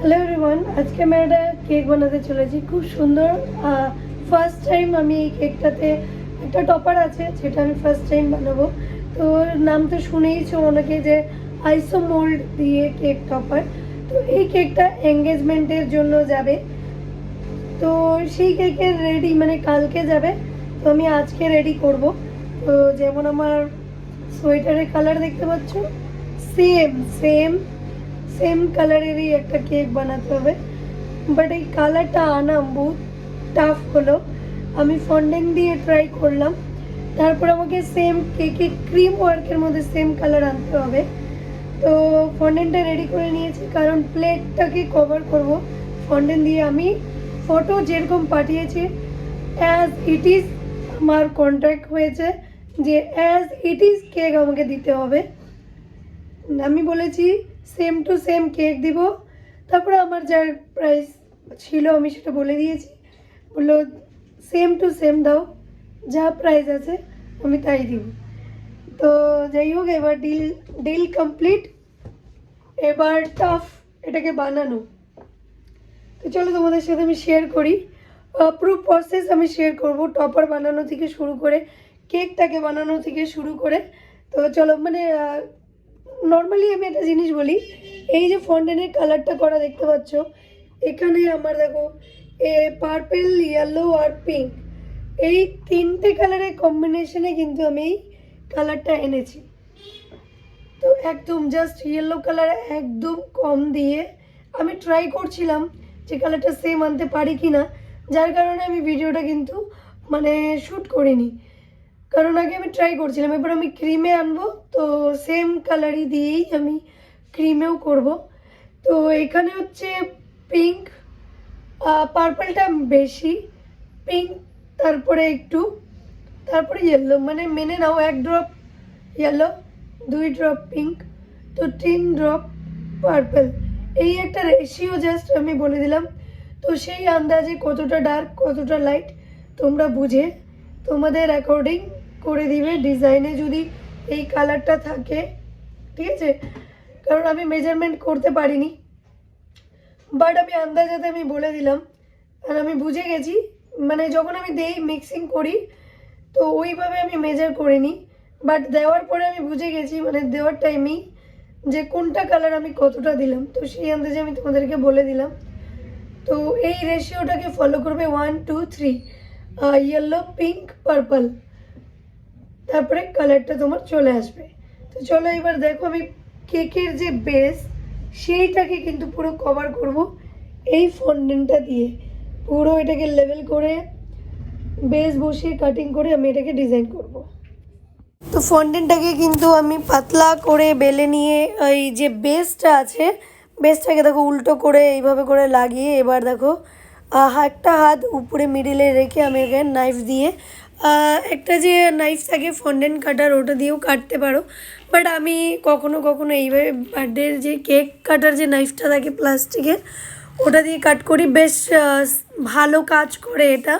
Hello everyone আজকে আমি একটা কেক বানাতে চলেছি। খুব সুন্দর ফার্স্ট টাইম আমি এই কেকটাতে একটা টপার আছে যেটা আমি ফার্স্ট টাইম বানাবো। তো নাম তো শুনেইছো অনেকে যে আইসো মোল্ড দিয়ে কেক টপার তো এই কেকটা এঙ্গেজমেন্টের জন্য যাবে। তো সেই কেকের রেডি মানে কালকে যাবে। তো আমি আজকে রেডি করব। তো যেমন আমার সোয়েটারের কালার দেখতে পাচ্ছ সেম সেম সেম কালারেরই একটা কেক বানাতে হবে। বাট এই কালারটা আনা বহুত টাফ হলো। আমি ফন্ডেন দিয়ে ট্রাই করলাম। তারপর আমাকে সেম কেকে ক্রিম ওয়ার্কের মধ্যে সেম কালার আনতে হবে। তো ফন্ডেনটা রেডি করে নিয়েছি কারণ প্লেটটাকে কভার করব। ফন্ডেন দিয়ে আমি ফটো যেরকম পাঠিয়েছি অ্যাজ ইট ইজ আমার কন্ট্যাক্ট হয়েছে যে অ্যাজ ইট ইজ কেক আমাকে দিতে হবে। আমি বলেছি সেম টু সেম কেক দিব। তারপরে আমার যার প্রাইস ছিল, আমি সেটা বলে দিয়েছি। বলল সেম টু সেম দাও, যা প্রাইস আছে, আমি তাই দিব। তো যাই হোক, এবার ডিল ডিল কমপ্লিট এবার টাফ এটাকে বানানো। তো চলো তোমাদের সাথে আমি শেয়ার করি। পুরো প্রসেস আমি শেয়ার করব টপার বানানো থেকে শুরু করে কেকটাকে বানানো থেকে শুরু করে। তো চলো মানে নর্মালি আমি একটা জিনিস বলি, এই যে ফন্ডেনের কালারটা করা দেখতে পাচ্ছ, এখানে আমার দেখো, এ পার্পেল ইয়েলো আর পিঙ্ক এই তিনটে কালারের কম্বিনেশনে কিন্তু আমি এই কালারটা এনেছি। তো একদম জাস্ট ইয়েলো কালার একদম কম দিয়ে আমি ট্রাই করছিলাম যে কালারটা সেম আনতে পারি কি না যার কারণে আমি ভিডিওটা কিন্তু মানে শ্যুট করিনি। কারণ আগে আমি ট্রাই করছিলাম। এবার আমি ক্রিমে আনব, তো সেম কালারই দিয়েই আমি ক্রিমেও করব। তো এখানে হচ্ছে পিঙ্ক পার্পলটা বেশি পিঙ্ক তারপরে একটু, তারপরে ইয়েলো মানে মেনে নাও, এক ড্রপ ইয়েলো দুই ড্রপ পিঙ্ক তো তিন ড্রপ পার্পল এই একটা রেশিও জাস্ট আমি বলে দিলাম। তো সেই আন্দাজে কতটা ডার্ক কতটা লাইট তোমরা বুঝে তোমাদের অ্যাকর্ডিং করে দিবে ডিজাইনে যদি এই কালারটা থাকে, ঠিক আছে? কারণ আমি মেজারমেন্ট করতে পারিনি। বাট আমি আন্দাজাতে আমি বলে দিলাম। আর আমি বুঝে গেছি মানে যখন আমি দেই মিক্সিং করি, তো ওইভাবে আমি মেজার করিনি বাট দেওয়ার পরে আমি বুঝে গেছি মানে দেওয়ার টাইমেই যে কোনটা কালার আমি কতটা দিলাম। তো সেই আন্দাজে আমি তোমাদেরকে বলে দিলাম। তো এই রেশিওটাকে ফলো করবে one two three yellow pink purple তারপরে কালারটা তোমার চলে আসবে। তো চলো এবার দেখো আমি কেকের যে বেস সেইটাকে কিন্তু পুরো কভার করব এই ফন্ডেনটা দিয়ে। পুরো এটাকে লেভেল করে বেস বসিয়ে কাটিং করে আমি এটাকে ডিজাইন করব। তো ফন্ডেনটাকে কিন্তু আমি পাতলা করে বেলে নিয়ে ওই যে বেসটা আছে বেসটাকে দেখো উল্টো করে এইভাবে করে লাগিয়ে এবার দেখো একটা হাত উপরে মিডিলে রেখে আমি এখানে নাইফ দিয়ে একটা যে নাইফ থাকে ফন্ডেন কাটার ওটা দিয়েও কাটতে পারো। বাট আমি কখনো কখনো এইভাবে বার্থডের যে কেক কাটার যে নাইফটা থাকে প্লাস্টিকের ওটা দিয়ে কাট করি। বেশ ভালো কাজ করে এটা।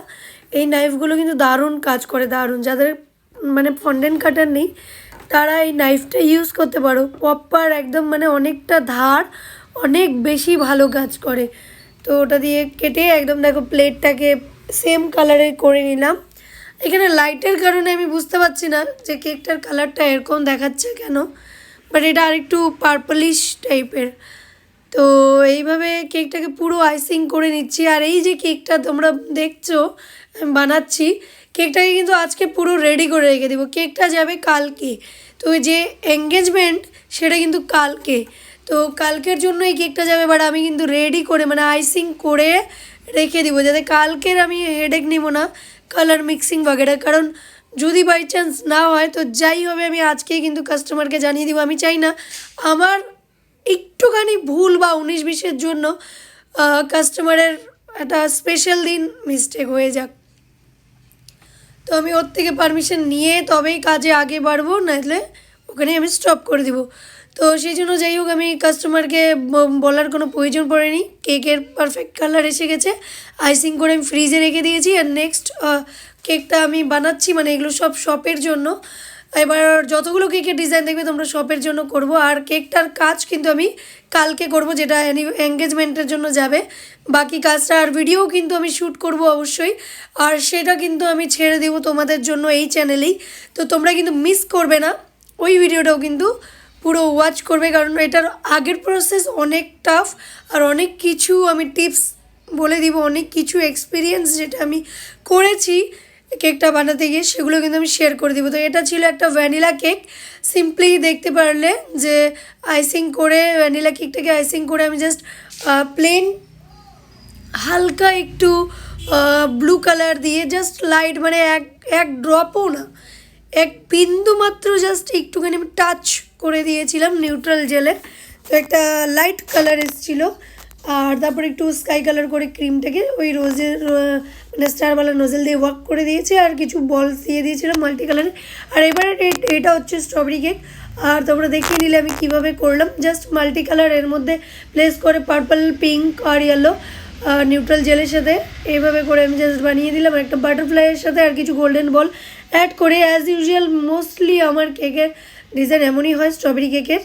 এই নাইফগুলো কিন্তু দারুণ কাজ করে, দারুণ। যাদের মানে ফন্ডেন কাটার নেই, তারা এই নাইফটা ইউজ করতে পারো। প্রপার একদম মানে অনেকটা ধার, অনেক বেশি ভালো কাজ করে। তো ওটা দিয়ে কেটে একদম দেখো প্লেটটাকে সেম কালারের করে নিলাম। এখানে লাইটের কারণে আমি বুঝতে পারছি না যে কেকটার কালারটা এরকম দেখাচ্ছে কেন বাট এটা আরেকটু পার্পলিশ টাইপের তো এইভাবে কেকটাকে পুরো আইসিং করে নিচ্ছি, আর এই যে কেকটা তোমরা দেখছ, আমি বানাচ্ছি কেকটাকে কিন্তু আজকে পুরো রেডি করে রেখে দেবো। কেকটা যাবে কালকে। তো যে এঙ্গেজমেন্ট সেটা কিন্তু কালকে। তো কালকের জন্য এই কেকটা যাবে? বাট আমি কিন্তু রেডি করে মানে আইসিং করে রেখে দিব, যাতে কালকের আমি হেডেক নেব না কালার মিক্সিং বাগেরা। কারণ যদি বাই চান্স না হয়, তো যাই হবে, আমি আজকেই কিন্তু কাস্টমারকে জানিয়ে দিব। আমি চাই না আমার একটুখানি ভুল বা উনিশ বিশের জন্য কাস্টমারের একটা স্পেশাল দিন মিস্টেক হয়ে যাক। তো আমি ওর থেকে পারমিশন নিয়ে তবেই কাজে আগে বাড়বো, নাহলে ওখানে আমি স্টপ করে দিব। তো সেই জন্য যাই হোক, আমি কাস্টমারকে বলার কোনো প্রয়োজন পড়েনি। কেকের পারফেক্ট কালার এসে গেছে। আইসিং করে আমি ফ্রিজে রেখে দিয়েছি আর নেক্সট কেকটা আমি বানাচ্ছি মানে এগুলো সব শপের জন্য। এবার যতগুলো কেকের ডিজাইন দেখবে তোমরা শপের জন্য করব। আর কেকটার কাজ কিন্তু আমি কালকে করব, যেটা এঙ্গেজমেন্টের জন্য যাবে। বাকি কাজটা আর ভিডিও কিন্তু আমি শ্যুট করব অবশ্যই। আর সেটা কিন্তু আমি ছেড়ে দেবো তোমাদের জন্য এই চ্যানেলেই তো তোমরা কিন্তু মিস করবে না। ওই ভিডিওটাও কিন্তু পুরো ওয়াচ করবে, কারণ এটার আগের প্রসেস অনেক টাফ আর অনেক কিছু আমি টিপস বলে দিব, অনেক কিছু এক্সপিরিয়েন্স যেটা আমি করেছি কেকটা বানাতে গিয়ে সেগুলো কিন্তু আমি শেয়ার করে দিব। তো এটা ছিল একটা ভ্যানিলা কেক সিম্পলি দেখতে পারলে যে আইসিং করে ভ্যানিলা কেকটাকে আইসিং করে আমি জাস্ট প্লেন হালকা একটু ব্লু কালার দিয়ে জাস্ট লাইট মানে এক এক ড্রপও না। এক বিন্দু মাত্র জাস্ট একটুখানি আমি টাচ করে দিয়েছিলাম নিউট্রাল জেলে তো একটা লাইট কালার এসেছিল। আর তারপর একটু স্কাই কালার করে ক্রিমটাকে ওই রোজের মানে স্টারওয়ালা নোজেল দিয়ে ওয়াক করে দিয়েছি। আর কিছু বলস দিয়ে দিয়েছিলাম মাল্টি কালারের আর এবারে এটা হচ্ছে স্ট্রবেরি কেক আর তোমরা দেখিয়ে নিলে আমি কীভাবে করলাম। জাস্ট মাল্টি কালারের মধ্যে প্লেস করে পার্পল পিঙ্ক আর ইয়েলো নিউট্রাল জেলের সাথে। এইভাবে করে আমি জাস্ট বানিয়ে দিলাম একটা বাটারফ্লাইয়ের সাথে আর কিছু গোল্ডেন বল অ্যাড করে অ্যাজ ইউজুয়াল মোস্টলি আমার কেকের ডিজাইন এমনই হয় স্ট্রবেরি কেকের